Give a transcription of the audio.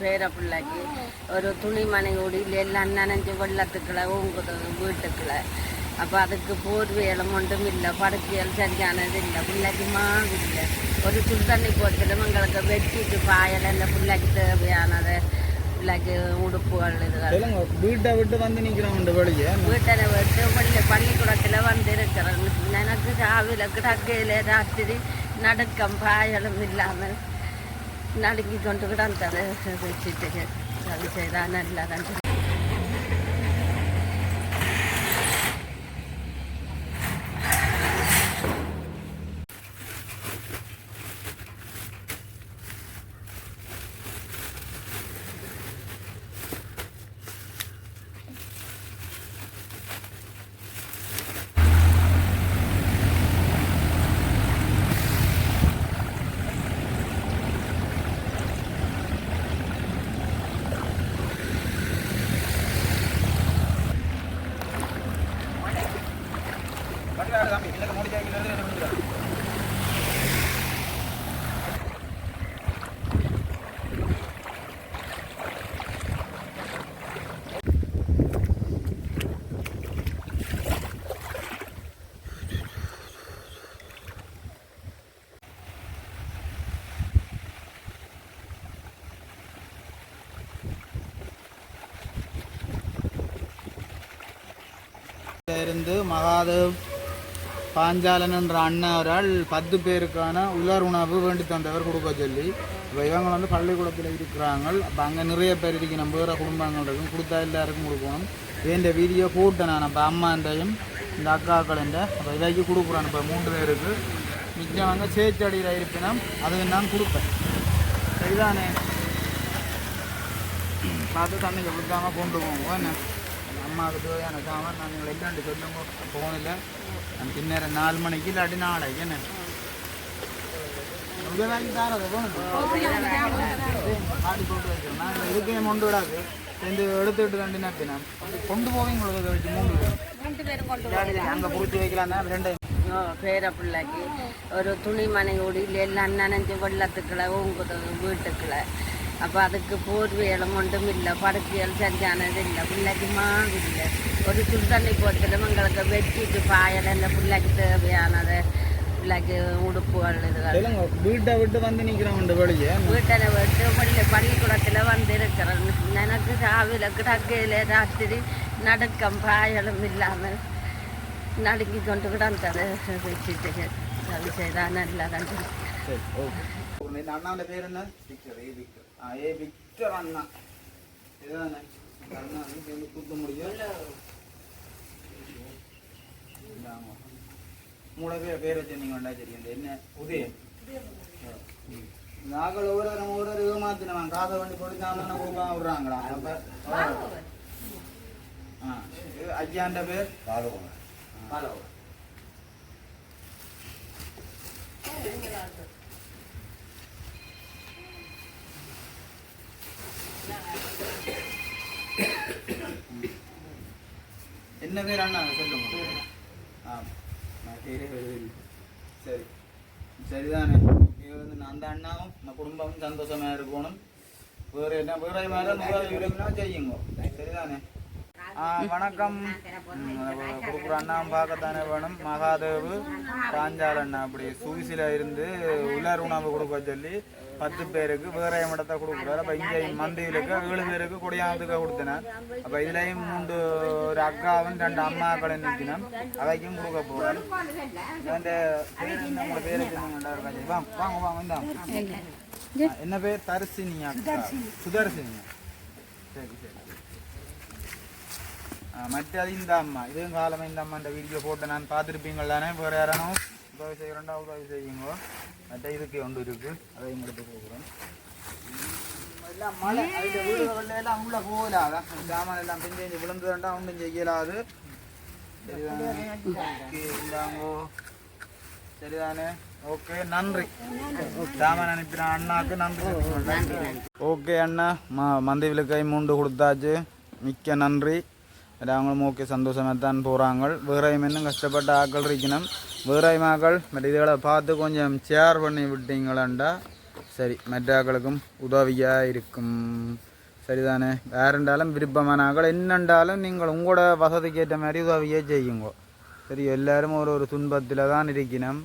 பேர பிள்ளைக்கு ஒரு துணிமணி கூடியில் எல்லாம் நனைஞ்சு வெள்ளத்துக்குள்ள ஊங்குது வீட்டுக்குள்ள. அப்போ அதுக்கு போர்வையெல்லாம் ஒன்றும் இல்லை படுக்கையல் சரியானது இல்லை பிள்ளைக்கு மாவு இல்லை. ஒரு சுடு தண்ணி போட்டிலும் எங்களுக்கு வெட்டிட்டு பாயல் இந்த பிள்ளைக்கு தேவையானது. பிள்ளைக்கு உடுப்புகள் இதுகள் வீட்டை விட்டு வந்து நிக்கிறோம் வெளியே. வீட்டில் விட்டு பள்ளி பள்ளிக்கூடத்தில் வந்து இருக்கிறேன் எனக்கு கிடக்கையில் ராத்திரி நடுக்கம் பாயலும் இல்லாமல். நடுங்கி கொண்டு கிடந்தது வச்சுட்டு அது நல்லா தான் இருந்து மகாதேவ் பாஞ்சாலன் என்ற அண்ணன் பத்து பேருக்கான உலர் உணவு வேண்டி தந்தவர் கொடுக்க சொல்லி இப்போ இவங்க வந்து பள்ளிக்கூடத்தில் இருக்கிறாங்க. அப்போ அங்கே நிறைய பேர் இருக்கணும். வேறு குடும்பங்கள் இருக்கும் கொடுத்தா எல்லாருக்கும் கொடுக்கணும். வேண்டிய வீடியோ போட்டேன் நான். அப்போ அம்மாண்டையும் இந்த அக்காக்களின் அப்போ இதாக்கி கொடுக்குறான். இப்போ மூன்று பேருக்கு. மிச்சவங்க சேச்சடியில் இருப்பினும் அதுக்கு நான் கொடுப்பேன். சரிதானே? பார்த்து தண்ணிக்கு கொடுக்காமல் கொண்டு போவோம் என்ன? அம்மாவுக்கு சாமான் நான் நீங்கள் இல்லாண்டு சொல்லுங்க போகணில்ல நான் பின்னேற நாலு மணிக்கு இல்லாட்டி நாளைக்கு என்ன? இதை வாங்கி தாரது ஆடி போட்டு வைக்கிறேன் நான் இதுக்கே கொண்டு விடாது. ரெண்டு எடுத்துட்டு ரெண்டு நப்பினேன் கொண்டு போவீங்க உங்களுக்கு வச்சு மூணு பேர் அங்கே பிடிச்சி வைக்கலாம் ரெண்டு. ஓ பேர பிள்ளைக்கு. ஒரு துணிமணி கூடியில் எல்லாம் நனைஞ்சு வெள்ளத்துக்குள்ள வீட்டுக்குள்ள. அப்போ அதுக்கு போர்வையெல்லாம் ஒன்றும் இல்லை படுக்கையல் சரியானது இல்லை பிள்ளைக்கு மாவு இல்லை ஒரு சுடு தண்ணி போட்டிலும் எங்களுக்கு வெட்டிட்டு பாயல் இந்த பிள்ளைக்கு தேவையானது பிள்ளைக்கு உடுப்புகள் இதுகள் வீட்டை விட்டு வந்து நிற்கிறோம் வெளியே வீட்டில் விட்டு பள்ளி பள்ளிக்கூடத்தில் வந்து இருக்கிறேன் எனக்கு ராவில கிடக்கையில் ராத்திரி நடுக்கம் பாயலும் இல்லாமல் நடுங்கி கொண்டு கிடந்தது வச்சுட்டு அது சரி ஓகே இந்த அண்ணாவோட பேர் என்ன ஏ விக்டர் அண்ணா. இதுதானே. அண்ணா வந்து சேர்ந்து கூட்ட முடியும். மூணு பேர் பேர் வச்சிருந்தீங்க இந்த என்ன? உதயம் நாங்கள் ஒவ்வொரு நம்ம ஒவ்வொரு ஏமாத்தினவன் காதை வண்டி கொடுத்தாங்க கொடுக்காம விடுறாங்களா? அப்ப ஐயாண்ட பேர்? பாலவன் பாலவன் என்ன பேர் அண்ணா சொல்லுங்க ஆ நான் பேரே சரி சரிதானே இது வந்து அந்த அண்ணாவும் நம்ம குடும்பமும் சந்தோஷமாக இருக்கணும் வேறு என்ன வேறு மாதிரி செய்யுங்க சரிதானே வணக்கம். கொடுக்குற அண்ணாவும் பார்க்கத்தானே வேணும். மகாதேவு பாஞ்சால் அண்ணா அப்படி சூசில இருந்து உலர் உணவு கொடுக்க சொல்லி பத்து பேருக்கு வேற இடத்த கொடுக்குறாரு. அப்போ இங்கே மந்தியிலுக்கு ஏழு பேருக்கு கொடியானதுக்கு கொடுத்தேன் அப்போ இதுலேயும் மூன்று ஒரு அக்காவும் ரெண்டு அம்மாக்களும் நிற்கணும். அவைக்கும் கொடுக்க போகிறேன் இந்த பேர் உங்களோட பேர் வாங்க வாங்க. ஆ, என்ன பேர்? தரிசினி அக்கா. சுதர்சினி. சரி சரி. மற்றது இந்த அம்மா. இதுவும் காலமே இந்த அம்மா இந்த வீடியோ போட்டு நான் பார்த்துருப்பீங்கள் தானே வேறு யாரும் உதவி செய்கிறோண்டா உதவி செய்யுங்க. மற்ற இதுக்கு ஒன்று இருக்கு. அதையும் எடுத்து கொடுக்குறோம். எல்லாம் மழை. அதில் வீடுகளில் எல்லாம் உள்ள போகலாத சாமான் எல்லாம் பிஞ்சு விழுந்துட்டா ஒன்றும் செய்யலாது. சரிதானே? ஓகே இந்தாங்கோ. சரிதானே? ஓகே நன்றி. சாமான் அனுப்பின அண்ணாக்கு நன்றி ஓகே அண்ணா. ம மந்தி விளக்கை மூண்டு கொடுத்தாச்சு. மிக்க நன்றி. அவங்களும் ஓகே சந்தோஷமாக தான் போகிறாங்க வேறையும் இன்னும் கஷ்டப்பட்ட ஆக்கள் இருக்கணும் வேறையும் ஆக்கள் பட் இதுகளை பார்த்து கொஞ்சம் ஷேர் பண்ணி விட்டீங்களாண்டா சரி மற்றாக்களுக்கும் உதவியாக இருக்கும் சரிதானே வேறென்றாலும் விருப்பமான ஆக்கள் என்னென்றாலும் நீங்கள் உங்களோட வசதிக்கு ஏற்ற மாதிரி உதவியே செய்யுங்க சரி எல்லாரும் ஒரு ஒரு துன்பத்தில் தான் இருக்கணும்